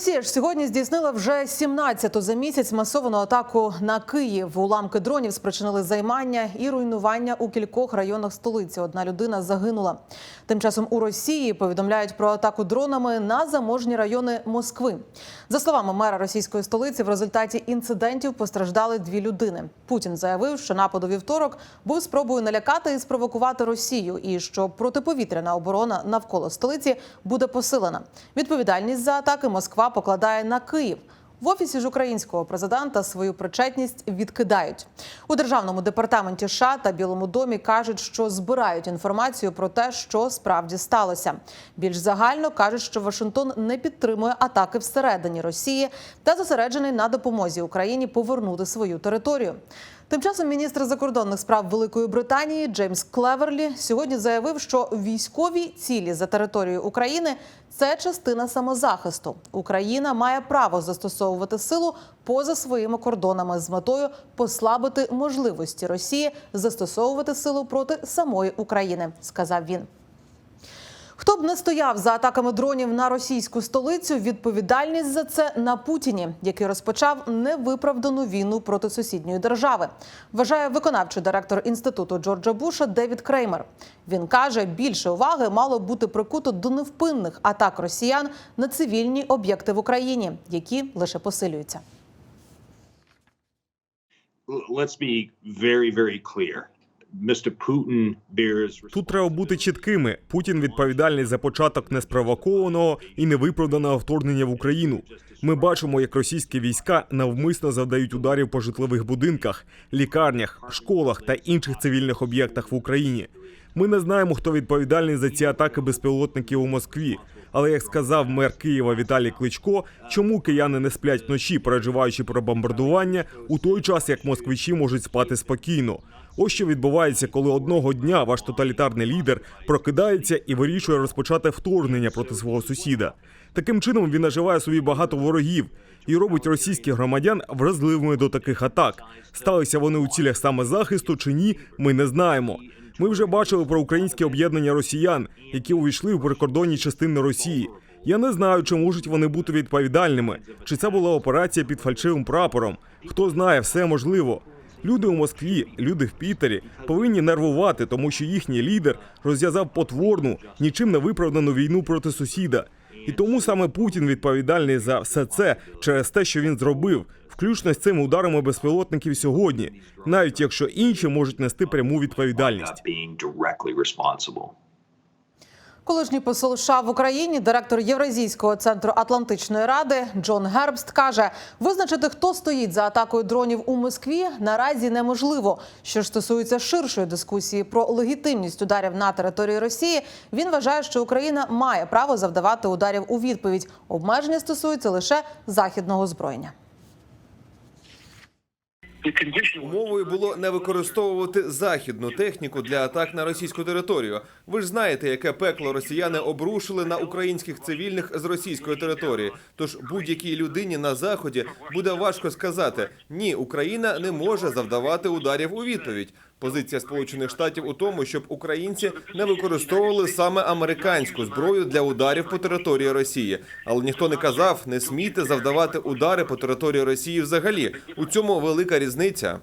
Росія ж сьогодні здійснила вже 17-ту за місяць масовану атаку на Київ. Уламки дронів спричинили займання і руйнування у кількох районах столиці. Одна людина загинула. Тим часом у Росії повідомляють про атаку дронами на заможні райони Москви. За словами мера російської столиці, в результаті інцидентів постраждали дві людини. Путін заявив, що напад у вівторок був спробою налякати і спровокувати Росію, і що протиповітряна оборона навколо столиці буде посилена. Відповідальність за атаки Москва покладає на Київ. В офісі ж українського президента свою причетність відкидають у державному департаменті США та Білому домі. кажуть, що збирають інформацію про те, що справді сталося. Більш загально кажуть, що Вашингтон не підтримує атаки всередині Росії та зосереджений на допомозі Україні повернути свою територію. Тим часом міністр закордонних справ Великої Британії Джеймс Клеверлі сьогодні заявив, що військові цілі за територією України це частина самозахисту. Україна має право застосовувати силу поза своїми кордонами з метою послабити можливості Росії застосовувати силу проти самої України, сказав він. Хто б не стояв за атаками дронів на російську столицю, відповідальність за це на Путіні, який розпочав невиправдану війну проти сусідньої держави, вважає виконавчий директор інституту Джорджа Буша Девід Креймер. Він каже, більше уваги мало бути прикуто до невпинних атак росіян на цивільні об'єкти в Україні, які лише посилюються. let's be very, very clear. Тут треба бути чіткими. Путін відповідальний за початок неспровокованого і невиправданого вторгнення в Україну. Ми бачимо, як російські війська навмисно завдають ударів по житлових будинках, лікарнях, школах та інших цивільних об'єктах в Україні. Ми не знаємо, хто відповідальний за ці атаки безпілотників у Москві. Але як сказав мер Києва Віталій Кличко, чому кияни не сплять вночі, переживаючи про бомбардування, у той час як москвичі можуть спати спокійно. Ось що відбувається, коли одного дня ваш тоталітарний лідер прокидається і вирішує розпочати вторгнення проти свого сусіда. Таким чином він наживає собі багато ворогів і робить російських громадян вразливими до таких атак. Сталися вони у цілях саме захисту чи ні, ми не знаємо. Ми вже бачили про українське об'єднання росіян, які увійшли в прикордонні частини Росії. Я не знаю, чи можуть вони бути відповідальними, чи це була операція під фальшивим прапором. Хто знає, все можливо. Люди у Москві, люди в Пітері повинні нервувати, тому що їхній лідер розв'язав потворну, нічим не виправдану війну проти сусіда. І тому саме Путін відповідальний за все це через те, що він зробив, включно з цими ударами безпілотників сьогодні, навіть якщо інші можуть нести пряму відповідальність. Колишній посол США в Україні, директор Євразійського центру Атлантичної ради Джон Гербст каже, визначити, хто стоїть за атакою дронів у Москві, наразі неможливо. Що ж стосується ширшої дискусії про легітимність ударів на території Росії, він вважає, що Україна має право завдавати ударів у відповідь. Обмеження стосуються лише західного озброєння. Умовою було не використовувати західну техніку для атак на російську територію. Ви ж знаєте, яке пекло росіяни обрушили на українських цивільних з російської території. Тож будь-якій людині на заході буде важко сказати ні, Україна не може завдавати ударів у відповідь. Позиція Сполучених Штатів у тому, щоб українці не використовували саме американську зброю для ударів по території Росії. Але ніхто не казав, не смійте завдавати удари по території Росії взагалі. У цьому велика різниця.